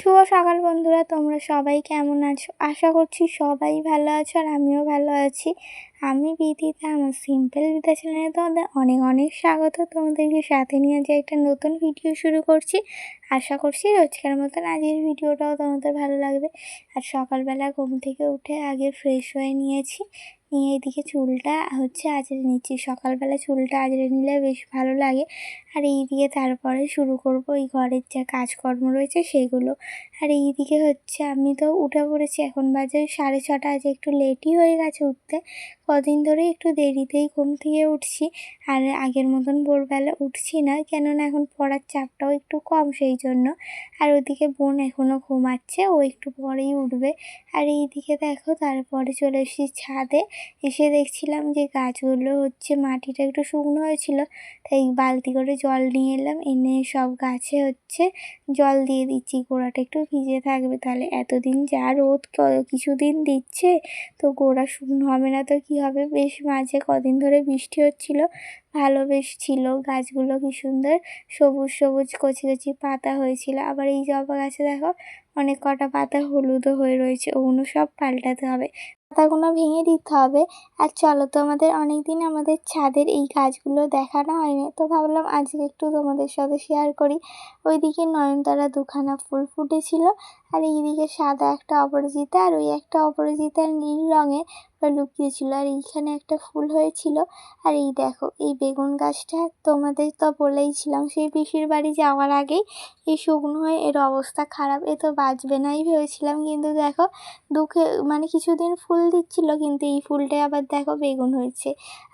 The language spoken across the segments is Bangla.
শুভ সকাল বন্ধুরা, তোমরা সবাই কেমন আছো? আশা করছি সবাই ভালো আছো আর আমিও ভালো আছি। আমি বিদিতা আমার সিম্পল বিদ্যা চ্যানেলে তোমাদের অনেক অনেক স্বাগত। তোমাদেরকে সাথে নিয়ে যে একটা নতুন ভিডিও শুরু করছি। আশা করছি রোজকার মতন আজকের ভিডিওটাও তোমাদের ভালো লাগবে। আর সকালবেলা ঘুম থেকে উঠে আগে ফ্রেশ হয়ে নিয়েছি। নিয়ে এইদিকে চুলটা হচ্ছে আজরে নিচ্ছি। সকালবেলা চুলটা আজরে নিলে বেশ ভালো লাগে। আর এই দিকে তারপরে শুরু করব এই ঘরের যা কাজকর্ম রয়েছে সেগুলো। আর এই দিকে হচ্ছে আমি তো উঠে পড়েছি। এখন বাজে সাড়ে ছটা, আজ একটু লেটই হয়ে গেছে উঠতে। কদিন ধরে একটু দেরিতেই ঘুম থেকে উঠছি, আর আগের মতন ভোরবেলা উঠছি না, কেননা এখন পড়ার চাপটাও একটু কম সেই জন্য। আর ওদিকে বোন এখনও ঘুমাচ্ছে, ও একটু পরেই উঠবে। আর এই দিকে দেখো, তারপরে চলে এসেছি ছাদে, এসে দেখছিলাম যে গাছগুলো হচ্ছে মাটিটা একটু শুকনো হয়েছিল, তাই বালতি করে জল নিয়ে এলাম, এনে সব গাছে হচ্ছে জল দিয়ে দিচ্ছি, গোড়াটা একটু ভিজে থাকবে, তাহলে এতদিন যা রোদ কিছুদিন দিচ্ছে, তো গোড়া শুকনো হবে না, তো কী হবে। বেশ মাঝে কদিন ধরে বৃষ্টি হচ্ছিল, ভালো বেশ ছিল। গাছগুলো কি সুন্দর? সবুজ সবুজ কচি কচি পাতা হয়েছিল। আবার এই জবা গাছে দেখো অনেক কটা পাতা হলুদও হয়ে রয়েছে, ওগুলো সব পাল্টাতে হবে। পাতাগুলো ভেঙে দিতে হবে। আর চলো তোমাদের অনেক দিন আমাদের ছাদের এই গাছগুলো দেখানো হয়নি। তো ভাবলাম আজকে একটু তোমাদের সাথে শেয়ার করি। ওইদিকে নয়নতারা দুখানা ফুল ফুটেছিল আর এইদিকে সাদা একটা অপরাজিতা আর ওই একটা অপরাজিতা নীল রঙে লুকিয়েছিল। আর এইখানে একটা ফুল হয়েছিল। আর এই দেখো, এই বেগুন গাছটা তোমাদের তো বলেইছিলাম, সেই পিসির বাড়ি যাওয়ার আগেই এই শুকনো হয়ে এর অবস্থা খারাপ। এ তো বাঁচবে নাই ভেবেছিলাম। কিন্তু দেখো, দুঃখে মানে কিছুদিন ফুল দিচ্ছিল, কিন্তু এই ফুলটাই আবার দেখো বেগুন হয়েছে।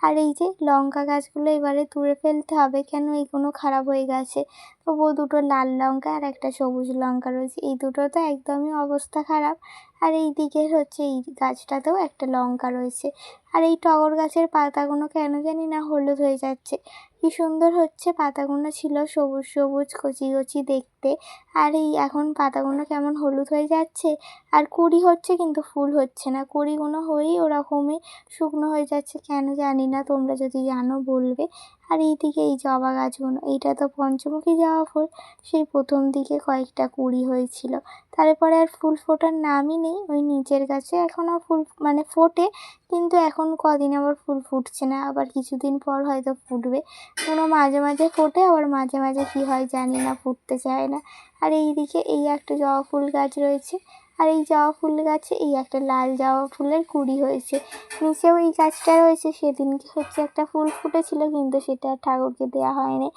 আর এই যে লঙ্কা গাছগুলো এবারে তুলে ফেলতে হবে, কেন এগুলো খারাপ হয়ে গেছে? তবুও দুটো লাল লঙ্কা আর একটা সবুজ লঙ্কা রয়েছে। এই দুটো তো একদমই অবস্থা খারাপ। আর এই দিকের হচ্ছে এই গাছটাতেও একটা লঙ্কা রয়েছে। আর এই টগর গাছের পাতাগুলো কেন জানি না হলুদ হয়ে যাচ্ছে। কি সুন্দর হচ্ছে পাতাগুলো ছিল সবুজ সবুজ, কচি কচি দেখতে। আর এই এখন পাতাগুলো কেমন হলুদ হয়ে যাচ্ছে। আর কুড়ি হচ্ছে কিন্তু ফুল হচ্ছে না। কুড়িগুলো হয়েই ওরকমই শুকনো হয়ে যাচ্ছে। কেন জানি না, তোমরা যদি জানো বলবে। আর এইদিকে এই জবা গাছগুলো এইটা তো পঞ্চমুখী জবা ফুল। সেই প্রথম দিকে কয়েকটা কুড়ি হয়েছিল। তারপরে আর ফুল ফোটার নামই নেই। ওই নিচের গাছে এখনও ফুল মানে ফোটে, কিন্তু এখন কদিন আবার ফুল ফুটছে না। আবার কিছুদিন পর হয়তো ফুটবে। কোনো মাঝে মাঝে ফোটে, আবার মাঝে মাঝে কী হয় জানি না, ফুটতে চায় না। আর এই দিকে এই একটা জবা ফুল গাছ রয়েছে। আর এই জবা ফুল গাছে এই একটা লাল জবা ফুলের কুড়ি হয়েছে। নিচেও এই গাছটা রয়েছে। সেদিনকে হচ্ছে একটা ফুল ফুটেছিল, কিন্তু সেটা ঠাকুরকে দেওয়া হয়নি।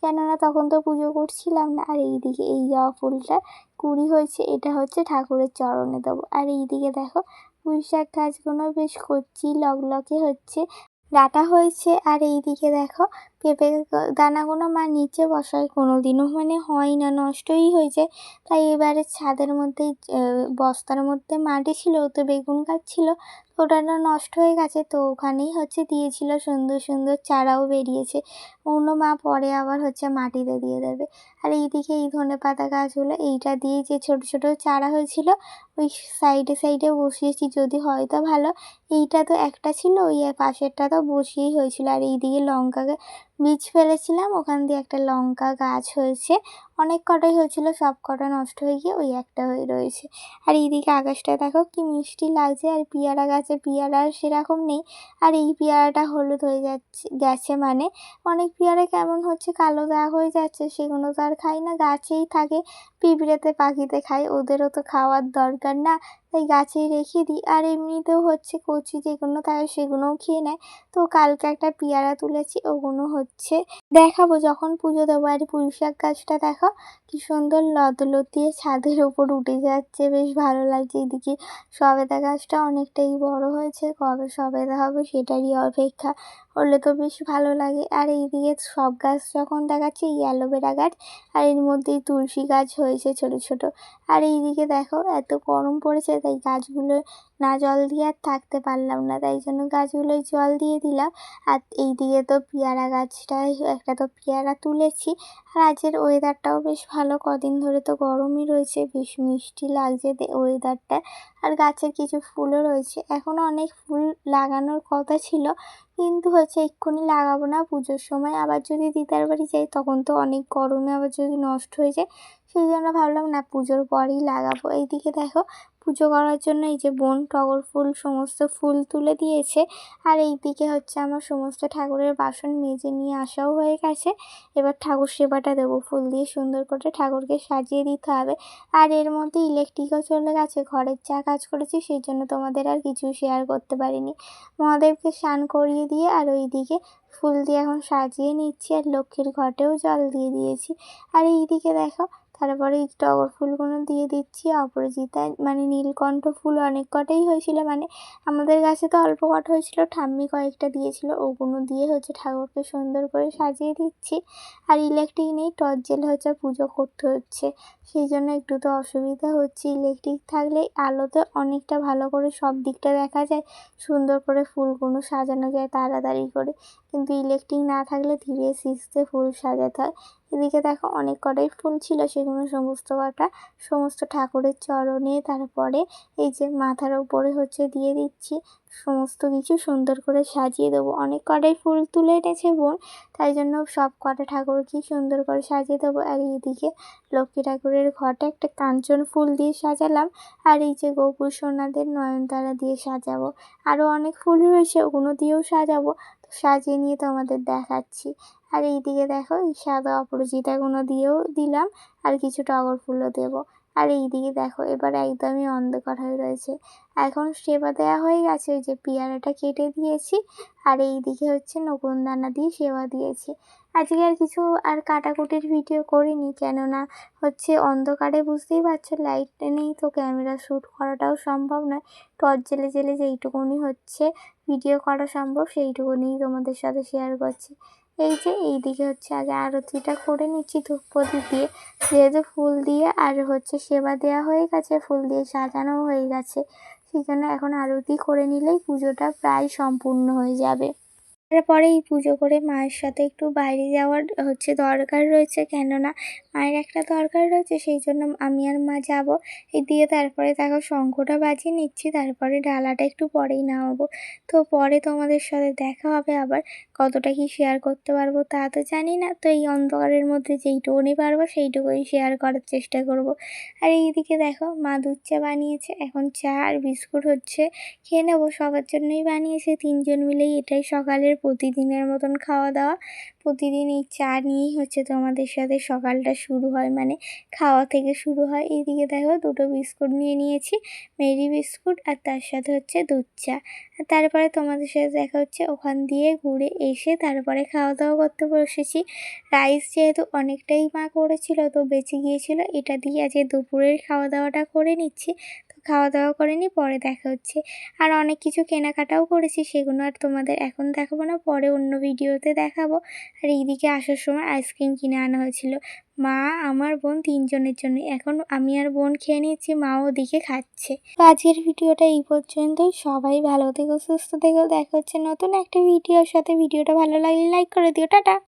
কেননা তখন তো পুজো করছিলাম না। আর এইদিকে এই জবা ফুলটা কুড়ি হয়েছে, এটা হচ্ছে ঠাকুরের চরণে দেবো। আর এইদিকে দেখো পুঁই শাক গাছগুলো বেশ কচি, লকলকে হচ্ছে। ডাটা হয়েছে, আর এই দিকে দেখো পেঁপে দানাগুলো মা নিচে বসায়। কোনো দিনও মানে হয় না, নষ্টই হয়ে যায় তাই এবারে ছাদের মধ্যেই বস্তার মধ্যে মাটি ছিল, তো বেগুন গাছ ছিল ওটা নষ্ট হয়ে গেছে। তো ওখানেই হচ্ছে দিয়েছিল সুন্দর সুন্দর চারাও বেরিয়েছে। অন্য মা পরে আবার হচ্ছে মাটিতে দিয়ে দেবে। আর এইদিকে এই ধনে পাতা গাছগুলো, এইটা দিয়ে যে ছোট ছোট চারা হয়েছিল ওই সাইডে সাইডে বসিয়েছি, যদি হয় তো ভালো। এইটা তো একটা ছিল, ওই পাশেরটা তো বসিয়েই হয়েছিল। আর এইদিকে লঙ্কা বীজ ফেলেছিলাম, ওখান দিয়ে একটা লঙ্কা গাছ হয়েছে। অনেক কটাই হয়েছিল, সব কটা নষ্ট হয়ে গিয়ে ওই একটা হয়ে রয়েছে। আর এইদিকে আকাশটা দেখো, কি মিষ্টি লাগছে। আর পেয়ারা গাছে পেয়ারা সেরকম নেই। আর এই পেয়ারাটা হলুদ হয়ে যাচ্ছে, গেছে মানে। অনেক পেয়ারা কেমন হচ্ছে, কালো দাগ হয়ে যাচ্ছে, সেগুলো তো আর খাই না। গাছেই থাকে, পিঁপড়েতে, পাখিতে খাই, ওদেরও তো খাওয়ার দরকার। না তাই গাছেই রেখে দিই। আর এমনিতেও হচ্ছে কচি যেগুলো থাকে সেগুলোও খেয়ে নেয়। তো কালকে একটা পেয়ারা তুলেছি, ওগুলো হচ্ছে দেখাবো। যখন পুজো দেবো, আর পুঁই শাক গাছটা দেখো, কি সুন্দর লতলতিয়ে ছাদের ওপর উঠে যাচ্ছে। বেশ ভালো লাগছে এদিকে। সবেদা গাছটা অনেকটাই বড় হয়েছে, কবে সবেদা হবে সেটারই অপেক্ষা হলে তো বেশ ভালো লাগে। আর এইদিকে সব গাছ যখন দেখাচ্ছে অ্যালোভেরা গাছ, আর এর মধ্যেই তুলসী গাছ হয়েছে ছোট ছোট। আর এইদিকে দেখো, এত গরম পড়েছে তাই গাছগুলো না জল দিয়ে আর থাকতে পারলাম না, তাই জন্য গাছগুলোয় জল দিয়ে দিলাম। আর এইদিকে তো পেয়ারা গাছটায় একটা তো পেয়ারা তুলেছি। আর আজকের ওয়েদারটাও বেশ ভালো, কদিন ধরে তো গরমই রয়েছে, বেশ মিষ্টি লাগছে ওয়েদারটা আর গাছের কিছু ফুলও রয়েছে এখনও অনেক ফুল লাগানোর কথা ছিল, কিন্তু হচ্ছে এক্ষুনি লাগাবো না, পুজোর সময় আবার যদি দিদার বাড়ি যাই, তখন তো অনেক গরমে আবার যদি নষ্ট হয়ে যায় সেই জন্য ভাবলাম, না, পুজোর পরই লাগাবো। এইদিকে দেখো, পুজো করার জন্য এই যে বোন টগর ফুল, সমস্ত ফুল তুলে দিয়েছে। আর এই দিকে হচ্ছে আমার সমস্ত ঠাকুরের বাসন মেজে নিয়ে আসাও হয়ে গেছে। এবার ঠাকুর সেবাটা দেবো, ফুল দিয়ে সুন্দর করে ঠাকুরকে সাজিয়ে দিতে হবে। আর এর মধ্যে ইলেকট্রিকও চলে গেছে, ঘরের যা কাজ করেছি সেই জন্য তোমাদের আর কিছু শেয়ার করতে পারিনি। মহাদেবকে স্নান করিয়ে দিয়ে আর ওই দিকে ফুল দিয়ে এখন সাজিয়ে নিচ্ছি। আর লক্ষ্মীর ঘটেও জল দিয়ে দিয়েছি। আর এই দিকে দেখো তারপরে টগর ফুলগুলো দিয়ে দিচ্ছি অপরাজিতা মানে নীলকণ্ঠ ফুল অনেক কটাই হয়েছিল মানে আমাদের গাছে তো অল্প কটা হয়েছিল, ঠাম্মি কয়েকটা দিয়েছিল, ওগুলো দিয়ে হচ্ছে ঠাকুরকে সুন্দর করে সাজিয়ে দিচ্ছি। আর ইলেকট্রিক নেই, টর্চ জেলে হচ্ছে পুজো করতে হচ্ছে, সেই জন্য একটু তো অসুবিধা হচ্ছে। ইলেকট্রিক থাকলে আলোতে অনেকটা ভালো করে সব দিকটা দেখা যায়, সুন্দর করে ফুলগুলো সাজানো যায় তাড়াতাড়ি করে, কিন্তু ইলেকট্রিক না থাকলে ধীরে সিস্তে ফুল সাজাতে হয়। এদিকে দেখো অনেক কটাই ফুল ছিল, সেগুলো সমস্ত কটা, সমস্ত ঠাকুরের চরণে, তারপরে এই যে মাথার উপরে হচ্ছে দিয়ে দিচ্ছি, সমস্ত কিছু সুন্দর করে সাজিয়ে দেবো। অনেক কটাই ফুল তুলে এনেছে বোন, তাই জন্য সব কটা ঠাকুরকেই সুন্দর করে সাজিয়ে দেবো। আর এইদিকে লক্ষ্মী ঠাকুরের ঘরটা একটা কাঞ্চন ফুল দিয়ে সাজালাম, আর এই যে গোপুর সোনাদের নয়নতারা দিয়ে সাজাবো। আরও অনেক ফুল রয়েছে, ওগুলো দিয়েও সাজাবো। সাজিয়ে নিয়ে তোমাদের দেখাচ্ছি। আর এইদিকে দেখো, এই সাদা অপরাজিতাগুলো দিয়েও দিলাম, আর কিছু টগর ফুলও দেবো। আর এইদিকে দেখো, এবার একদমই অন্ধকার হয়ে রয়েছে। এখন সেবা দেওয়া হয়ে গেছে যে পেয়ারাটা কেটে দিয়েছি, আর এইদিকে হচ্ছে নকুন দানা দিয়ে সেবা দিয়েছি। আজকে আর কিছু আর কাটাকুটির ভিডিও করিনি, কেননা হচ্ছে অন্ধকারে বুঝতেই পারছ লাইট নেই তো, ক্যামেরা শ্যুট করাটাও সম্ভব নয়। টর্চ জেলে জেলে যেইটুকুনি হচ্ছে, ভিডিও করা সম্ভব, সেইটুকুনিই তোমাদের সাথে শেয়ার করছি। এই যে এইদিকে হচ্ছে আগে আরতিটা করে নিচ্ছি, ধূপপতি দিয়ে। যেহেতু ফুল দিয়ে আর হচ্ছে সেবা দেওয়া হয়ে গেছে, ফুল দিয়ে সাজানো হয়ে গেছে সেই জন্য এখন আরতি করে নিলেই পুজোটা প্রায় সম্পূর্ণ হয়ে যাবে। তারপরে এই পুজো করে মায়ের সাথে একটু বাইরে যাওয়ার হচ্ছে দরকার রয়েছে, কেননা মায়ের একটা দরকার রয়েছে, সেই জন্য আমি আর মা যাব। এই দিয়ে তারপরে দেখো শঙ্খটা বাজিয়ে নিচ্ছি, তারপরে ডালাটা একটু পরেই নামাবো। তো পরে তোমাদের সাথে দেখা হবে আবার, কতটা কি শেয়ার করতে পারব তা তো জানি না। তো এই অন্ধকারের মধ্যে যেইটুকুনি পারব, সেইটুকুই শেয়ার করার চেষ্টা করব। আর এইদিকে দেখো মা দুধ চা বানিয়েছে, এখন চা আর বিস্কুট হচ্ছে, খেয়ে নেব। সবার জন্যই বানিয়েছে, তিনজন মিলেই এটাই সকালের প্রতিদিনের মতন খাওয়া দাওয়া। প্রতিদিন এই চা নিয়েই হচ্ছে তোমাদের সাথে সকালটা শুরু হয় মানে খাওয়া থেকে শুরু হয়। এইদিকে দেখো দুটো বিস্কুট নিয়ে নিয়েছি, মেরি বিস্কুট আর তার সাথে হচ্ছে দুধ চা। তারপরে তোমাদের সাথে দেখা হচ্ছে ওখান দিয়ে ঘুরে এসে তারপরে খাওয়া দাওয়া করতে বসেছি। রাইস যেহেতু অনেকটাই মা করেছিল, তো বেঁচে গিয়েছিল, এটা দিয়ে আজকে দুপুরের খাওয়া দাওয়াটা করে নিচ্ছি। খাওয়া দাওয়া করে নিই পরে দেখা হচ্ছে। আর অনেক কিছু কেনাকাটাও করেছি, সেগুলো আর তোমাদের এখন দেখাবো না, পরে অন্য ভিডিওতে দেখাবো। আর এইদিকে আসার সময় আইসক্রিম কিনে আনা হয়েছিল। মা, আমার বোন তিনজনের জন্য। এখন আমি আর বোন খেয়ে নিয়েছি, মা ওদিকে খাচ্ছে। তো আজকের ভিডিওটা এই পর্যন্তই। সবাই ভালো থেকো, সুস্থ থেকো। দেখা হচ্ছে নতুন একটা ভিডিওর সাথে। ভিডিওটা ভালো লাগলে লাইক করে দিও। টাটা!